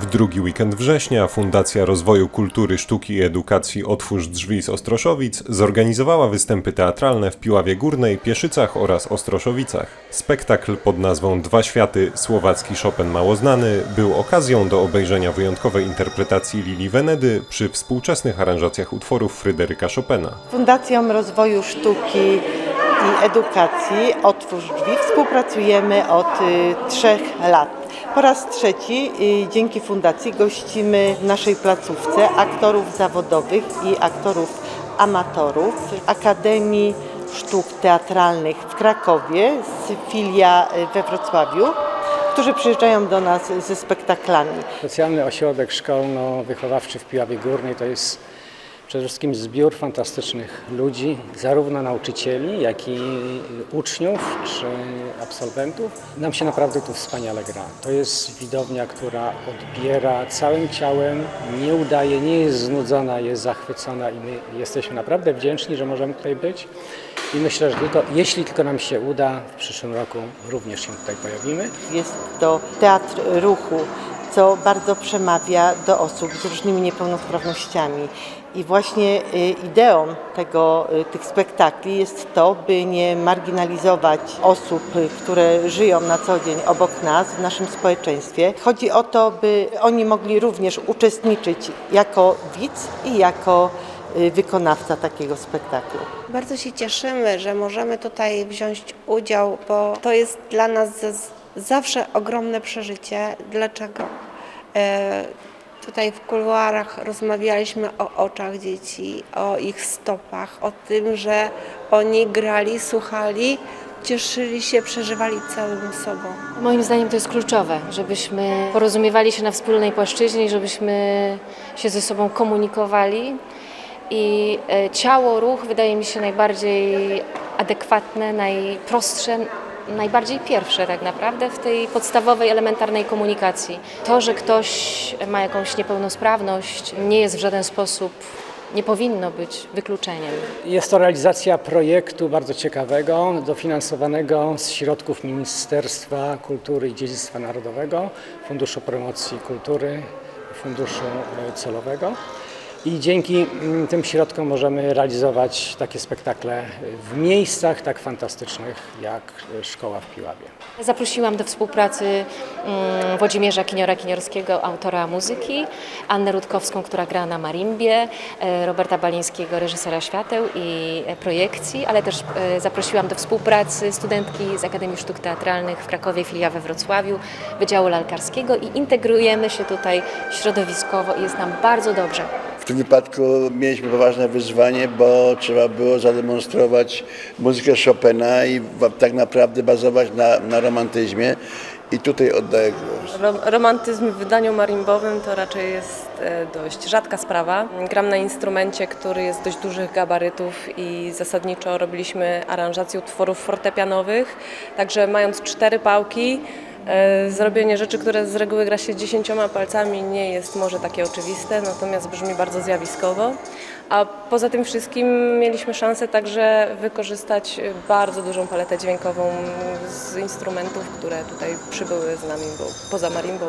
W drugi weekend września Fundacja Rozwoju Kultury, Sztuki i Edukacji Otwórz Drzwi z Ostroszowic zorganizowała występy teatralne w Piławie Górnej, Pieszycach oraz Ostroszowicach. Spektakl pod nazwą Dwa Światy Słowacki Chopin Mało Znany był okazją do obejrzenia wyjątkowej interpretacji Lili Wenedy przy współczesnych aranżacjach utworów Fryderyka Chopina. Fundacją Rozwoju Sztuki i Edukacji Otwórz Drzwi współpracujemy od y, trzech lat. Po raz trzeci y, dzięki fundacji gościmy w naszej placówce aktorów zawodowych i aktorów amatorów Akademii Sztuk Teatralnych w Krakowie z filia y, we Wrocławiu, którzy przyjeżdżają do nas ze spektaklami. Specjalny ośrodek szkolno-wychowawczy w Piławie Górnej to jest przede wszystkim zbiór fantastycznych ludzi, zarówno nauczycieli, jak i uczniów czy absolwentów. Nam się naprawdę tu wspaniale gra. To jest widownia, która odbiera całym ciałem, nie udaje, nie jest znudzona, jest zachwycona i my jesteśmy naprawdę wdzięczni, że możemy tutaj być. I myślę, że tylko, jeśli tylko nam się uda, w przyszłym roku również się tutaj pojawimy. Jest to teatr ruchu, co bardzo przemawia do osób z różnymi niepełnosprawnościami. I właśnie y, ideą tego, y, tych spektakli jest to, by nie marginalizować osób, y, które żyją na co dzień obok nas w naszym społeczeństwie. Chodzi o to, by oni mogli również uczestniczyć jako widz i jako wykonawca takiego spektaklu. Bardzo się cieszymy, że możemy tutaj wziąć udział, bo to jest dla nas zawsze ogromne przeżycie. Dlaczego? Tutaj w kuluarach rozmawialiśmy o oczach dzieci, o ich stopach, o tym, że oni grali, słuchali, cieszyli się, przeżywali całym sobą. Moim zdaniem to jest kluczowe, żebyśmy porozumiewali się na wspólnej płaszczyźnie żebyśmy się ze sobą komunikowali. I e, ciało, ruch wydaje mi się najbardziej adekwatne, najprostsze, najbardziej pierwsze tak naprawdę w tej podstawowej, elementarnej komunikacji. To, że ktoś ma jakąś niepełnosprawność, nie jest w żaden sposób, nie powinno być wykluczeniem. Jest to realizacja projektu bardzo ciekawego, dofinansowanego z środków Ministerstwa Kultury i Dziedzictwa Narodowego, Funduszu Promocji Kultury, Funduszu Celowego. I dzięki mm, tym środkom możemy realizować takie spektakle w miejscach tak fantastycznych jak Szkoła w Piławie. Zaprosiłam do współpracy mm, Włodzimierza Kiniora-Kiniorskiego, autora muzyki, Annę Rutkowską, która gra na marimbie, e, Roberta Balińskiego, reżysera świateł i projekcji, ale też e, zaprosiłam do współpracy studentki z Akademii Sztuk Teatralnych w Krakowie, filia we Wrocławiu, Wydziału Lalkarskiego i integrujemy się tutaj środowiskowo i jest nam bardzo dobrze. Tym wypadku mieliśmy poważne wyzwanie, bo trzeba było zademonstrować muzykę Chopina i tak naprawdę bazować na, na romantyzmie. I tutaj oddaję głos. Ro- Romantyzm w wydaniu marimbowym to raczej jest e, dość rzadka sprawa. Gram na instrumencie, który jest dość dużych gabarytów i zasadniczo robiliśmy aranżację utworów fortepianowych, także mając cztery pałki, zrobienie rzeczy, które z reguły gra się dziesięcioma palcami nie jest może takie oczywiste, natomiast brzmi bardzo zjawiskowo. A poza tym wszystkim mieliśmy szansę także wykorzystać e, bardzo dużą paletę dźwiękową z instrumentów, które tutaj przybyły z nami, bo poza marimbą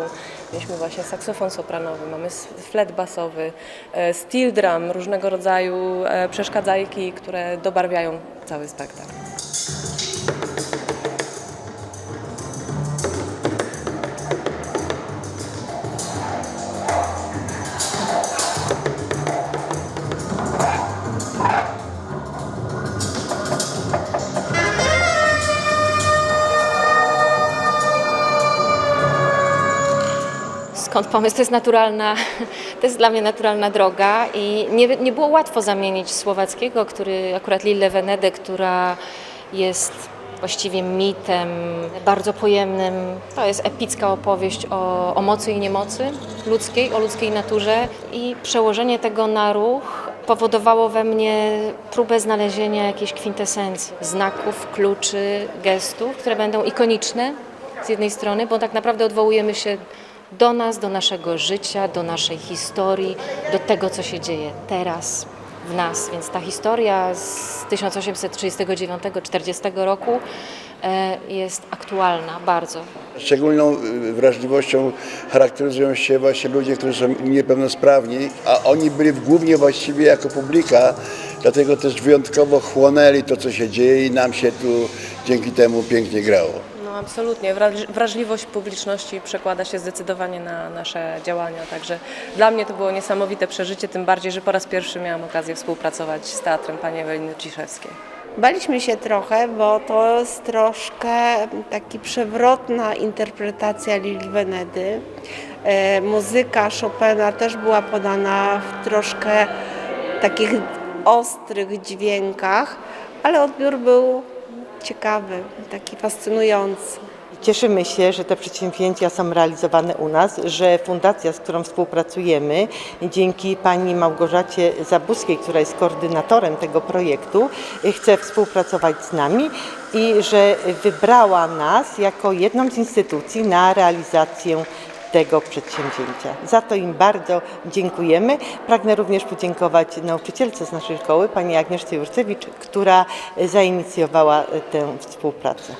mieliśmy właśnie saksofon sopranowy, mamy flet basowy, e, steel drum, różnego rodzaju e, przeszkadzajki, które dobarwiają cały spektakl. Skąd pomysł? To jest naturalna, to jest dla mnie naturalna droga i nie, nie było łatwo zamienić słowackiego, który akurat Lille Venede, która jest właściwie mitem bardzo pojemnym. To jest epicka opowieść o, o mocy i niemocy ludzkiej, o ludzkiej naturze i przełożenie tego na ruch powodowało we mnie próbę znalezienia jakiejś kwintesencji, znaków, kluczy, gestów, które będą ikoniczne z jednej strony, bo tak naprawdę odwołujemy się do nas, do naszego życia, do naszej historii, do tego, co się dzieje teraz, w nas, więc ta historia z 1839-40 roku e, jest aktualna bardzo. Szczególną y, wrażliwością charakteryzują się właśnie ludzie, którzy są niepełnosprawni, a oni byli głównie właściwie jako publika, dlatego też wyjątkowo chłonęli to, co się dzieje i nam się tu dzięki temu pięknie grało. Absolutnie. Wraż- Wrażliwość publiczności przekłada się zdecydowanie na nasze działania. Także dla mnie to było niesamowite przeżycie, tym bardziej, że po raz pierwszy miałam okazję współpracować z teatrem pani Eweliny Ciszewskiej. Baliśmy się trochę, bo to jest troszkę taki przewrotna interpretacja Lili Venedy. E, muzyka Chopina też była podana w troszkę takich ostrych dźwiękach, ale odbiór był ciekawy, taki fascynujący. Cieszymy się, że te przedsięwzięcia są realizowane u nas, że fundacja, z którą współpracujemy, dzięki pani Małgorzacie Zabuskiej, która jest koordynatorem tego projektu, chce współpracować z nami i że wybrała nas jako jedną z instytucji na realizację tego przedsięwzięcia. Za to im bardzo dziękujemy. Pragnę również podziękować nauczycielce z naszej szkoły, pani Agnieszce Jurcewicz, która zainicjowała tę współpracę.